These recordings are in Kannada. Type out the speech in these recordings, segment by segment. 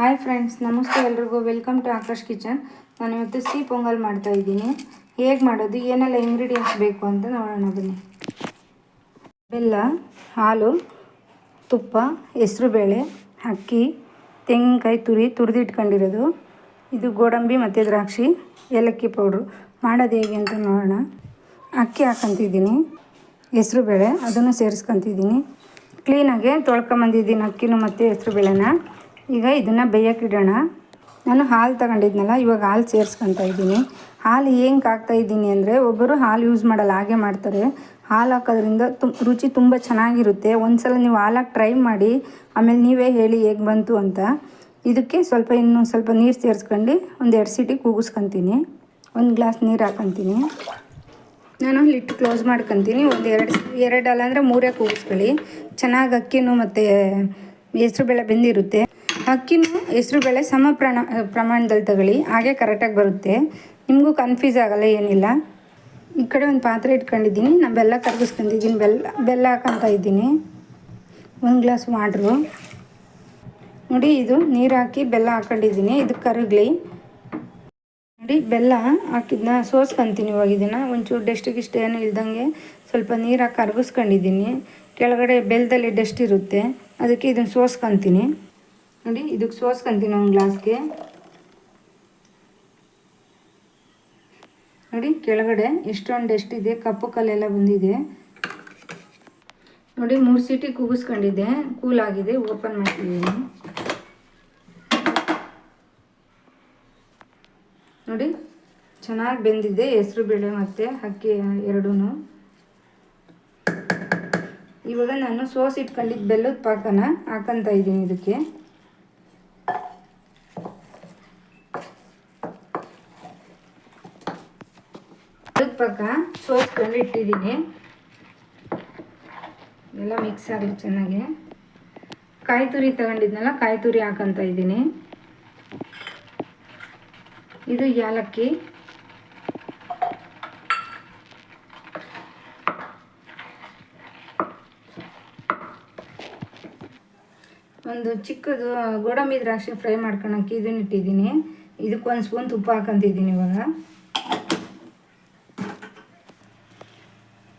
ಹಾಯ್ ಫ್ರೆಂಡ್ಸ್ ನಮಸ್ತೆ ಎಲ್ರಿಗೂ. ವೆಲ್ಕಮ್ ಟು ಆಕಾಶ್ ಕಿಚನ್ ನಾನು ಇವತ್ತು ಸಿಹಿ ಪೊಂಗಲ್ ಮಾಡ್ತಾ ಇದ್ದೀನಿ. ಹೇಗೆ ಮಾಡೋದು, ಏನೆಲ್ಲ ಇಂಗ್ರೀಡಿಯೆಂಟ್ಸ್ ಬೇಕು ಅಂತ ನೋಡೋಣ ಬನ್ನಿ. ಬೆಲ್ಲ, ಹಾಲು, ತುಪ್ಪ, ಹೆಸ್ರುಬೇಳೆ, ಅಕ್ಕಿ, ತೆಂಗಿನಕಾಯಿ ತುರಿ, ತುರಿದಿಟ್ಕೊಂಡಿರೋದು. ಇದು ಗೋಡಂಬಿ ಮತ್ತು ದ್ರಾಕ್ಷಿ, ಏಲಕ್ಕಿ ಪೌಡ್ರು. ಮಾಡೋದು ಹೇಗೆ ಅಂತ ನೋಡೋಣ. ಅಕ್ಕಿ ಹಾಕ್ಕೊಂತಿದ್ದೀನಿ ಹೆಸರು ಬೇಳೆ ಅದನ್ನು ಸೇರಿಸ್ಕೊತಿದ್ದೀನಿ. ಕ್ಲೀನಾಗೆ ತೊಳ್ಕೊಂಬಂದಿದ್ದೀನಿ ಅಕ್ಕಿನೂ ಮತ್ತು ಹೆಸ್ರುಬೇಳೆನ. ಈಗ ಇದನ್ನು ಬೇಯಕ್ಕಿಡೋಣ ನಾನು ಹಾಲು ತಗೊಂಡಿದ್ನಲ್ಲ, ಇವಾಗ ಹಾಲು ಸೇರಿಸ್ಕೊತಾ ಇದ್ದೀನಿ. ಹಾಲು ಹೆಂಗೆ ಹಾಕ್ತಾ ಇದ್ದೀನಿ ಅಂದರೆ, ಒಬ್ಬರು ಹಾಲು ಯೂಸ್ ಮಾಡಲ್ಲ, ಹಾಗೆ ಮಾಡ್ತಾರೆ. ಹಾಲು ಹಾಕೋದ್ರಿಂದ ತುಮ್ ರುಚಿ ತುಂಬ ಚೆನ್ನಾಗಿರುತ್ತೆ. ಒಂದ್ಸಲ ನೀವು ಹಾಲಾಗಿ ಟ್ರೈ ಮಾಡಿ, ಆಮೇಲೆ ನೀವೇ ಹೇಳಿ ಹೇಗೆ ಬಂತು ಅಂತ. ಇದಕ್ಕೆ ಸ್ವಲ್ಪ ಇನ್ನೂ ಸ್ವಲ್ಪ ನೀರು ಸೇರಿಸ್ಕೊಂಡು ಒಂದು ಎರಡು ಸೀಟಿ ಕೂಗಿಸ್ಕೊತೀನಿ. ಒಂದು ಗ್ಲಾಸ್ ನೀರು ಹಾಕೊತೀನಿ. ನಾನು ಲಿಟ್ಟು ಕ್ಲೋಸ್ ಮಾಡ್ಕೊತೀನಿ. ಒಂದು ಎರಡು ಎರಡು ಅಲ್ಲ ಅಂದರೆ ಮೂರೇ ಕೂಗಿಸ್ಕೊಳ್ಳಿ. ಚೆನ್ನಾಗಿ ಅಕ್ಕಿನೂ ಮತ್ತು ಬೆಳೆ ಬೆಂದಿರುತ್ತೆ. ಅಕ್ಕಿನೂ ಹೆಸ್ರುಬೇಳೆ ಸಮ ಪ್ರಣ ಪ್ರಮಾಣದಲ್ಲಿ ತಗೊಳ್ಳಿ. ಹಾಗೆ ಕರೆಕ್ಟಾಗಿ ಬರುತ್ತೆ. ನಿಮಗೂ ಕನ್ಫ್ಯೂಸ್ ಆಗಲ್ಲ, ಏನಿಲ್ಲ. ಈ ಕಡೆ ಒಂದು ಪಾತ್ರೆ ಇಟ್ಕೊಂಡಿದ್ದೀನಿ. ನಾನು ಬೆಲ್ಲ ಕರಗಿಸ್ಕೊಂಡಿದ್ದೀನಿ ಬೆಲ್ಲ ಬೆಲ್ಲ ಹಾಕೊತ ಇದ್ದೀನಿ. ಒಂದು ಗ್ಲಾಸ್ ವಾಟ್ರು ನೋಡಿ, ಇದು ನೀರು ಹಾಕಿ ಬೆಲ್ಲ ಹಾಕೊಂಡಿದ್ದೀನಿ. ಇದು ಕರಗಲಿ. ನೋಡಿ, ಬೆಲ್ಲ ಹಾಕಿದ್ನ, ಸೋಸ್ಕೊಂತೀನಿ ಇವಾಗ ಇದನ್ನು. ಒಂಚೂರು ಡೆಸ್ಟ್ ಗಿಸ್ಟ್ ಏನು ಇಲ್ದಂಗೆ ಸ್ವಲ್ಪ ನೀರು ಹಾಕಿ ಕರಗಿಸ್ಕೊಂಡಿದ್ದೀನಿ. ಕೆಳಗಡೆ ಬೆಲ್ಲದಲ್ಲಿ ಡೆಸ್ಟ್ ಇರುತ್ತೆ. ಅದಕ್ಕೆ ಇದನ್ನು ಸೋಸ್ಕೊತೀನಿ. ನೋಡಿ, ಇದಕ್ಕೆ ಸೋಸ್ಕೊಂತೀನಿ ಒಂದು ಗ್ಲಾಸ್ಗೆ. ನೋಡಿ, ಕೆಳಗಡೆ ಎಷ್ಟೊಂದು ಇದೆ ಕಪ್ಪು ಕಲ್ಲೆಲ್ಲ ಬಂದಿದೆ. ನೋಡಿ, ಮೂರು ಸೀಟಿ ಕೂಗಿಸ್ಕೊಂಡಿದ್ದೆ ಕೂಲ್ ಆಗಿದೆ, ಓಪನ್ ಮಾಡ್ತಿದ್ದೀನಿ. ನೋಡಿ, ಚೆನ್ನಾಗಿ ಬೆಂದಿದೆ, ಹೆಸರು ಬೇಳೆ ಮತ್ತು ಅಕ್ಕಿ ಎರಡೂ ಇವಾಗ ನಾನು ಸೋಸ್ ಇಟ್ಕೊಂಡಿದ್ದ ಬೆಲ್ಲದ ಪಾಕನ ಹಾಕಂತ ಇದ್ದೀನಿ ಇದಕ್ಕೆ. ಬೆಲ್ಲದ ಪಾಕ ಸೋಸ್ಕೊಂಡು ಇಟ್ಟಿದ್ದೀನಿ ಎಲ್ಲ ಮಿಕ್ಸ್ ಆಗಲಿ ಚೆನ್ನಾಗಿ. ಕಾಯಿ ತುರಿ ತಗೊಂಡಿದ್ನಲ್ಲ, ಕಾಯಿ ತುರಿ ಹಾಕಂತ ಇದ್ದೀನಿ. ಇದು ಯಾಲಕ್ಕಿ. ಒಂದು ಚಿಕ್ಕದು ಗೋಡಂಬಿ ದ್ರಾಕ್ಷಿ ಫ್ರೈ ಮಾಡ್ಕೊಳಕ್ಕೆ ಇದನ್ನ ಇಟ್ಟಿದ್ದೀನಿ ಇದಕ್ಕೆ ಒಂದು ಸ್ಪೂನ್ ತುಪ್ಪ ಹಾಕೊಂತಿದ್ದೀನಿ ಇವಾಗ.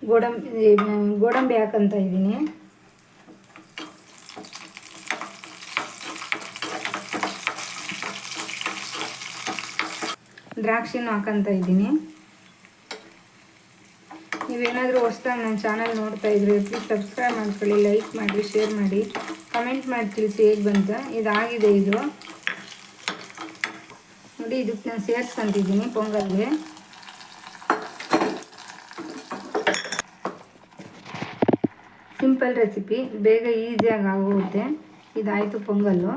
ಗೋಡಂಬಿ ಗೋಡಂಬಿ ಹಾಕಂತ ಇದ್ದೀನಿ. ದ್ರಾಕ್ಷಿನೂ ಹಾಕಂತ ಇದ್ದೀನಿ. ನೀವೇನಾದರೂ ಹೊಸ್ದಾಗಿ ನನ್ನ ಚಾನಲ್ ನೋಡ್ತಾ ಇದ್ರೆ ಪ್ಲೀಸ್ ಸಬ್ಸ್ಕ್ರೈಬ್ ಮಾಡ್ಕೊಳ್ಳಿ ಲೈಕ್ ಮಾಡಿ ಶೇರ್ ಮಾಡಿ. ಕಮೆಂಟ್ ಮಾಡಿ ತಿಳಿಸಿ ಹೇಗೆ ಬಂತ? ಇದಾಗಿದೆ ಇದು. ನೋಡಿ, ಇದಕ್ಕೆ ನಾನು ಸೇರಿಸ್ಕೊಂತಿದ್ದೀನಿ, ಪೊಂಗಲ್ಗೆ. ಸಿಂಪಲ್ ರೆಸಿಪಿ ಬೇಗ ಈಸಿಯಾಗಿ ಆಗೋಗುತ್ತೆ. ಇದಾಯಿತು ಪೊಂಗಲ್ಲು.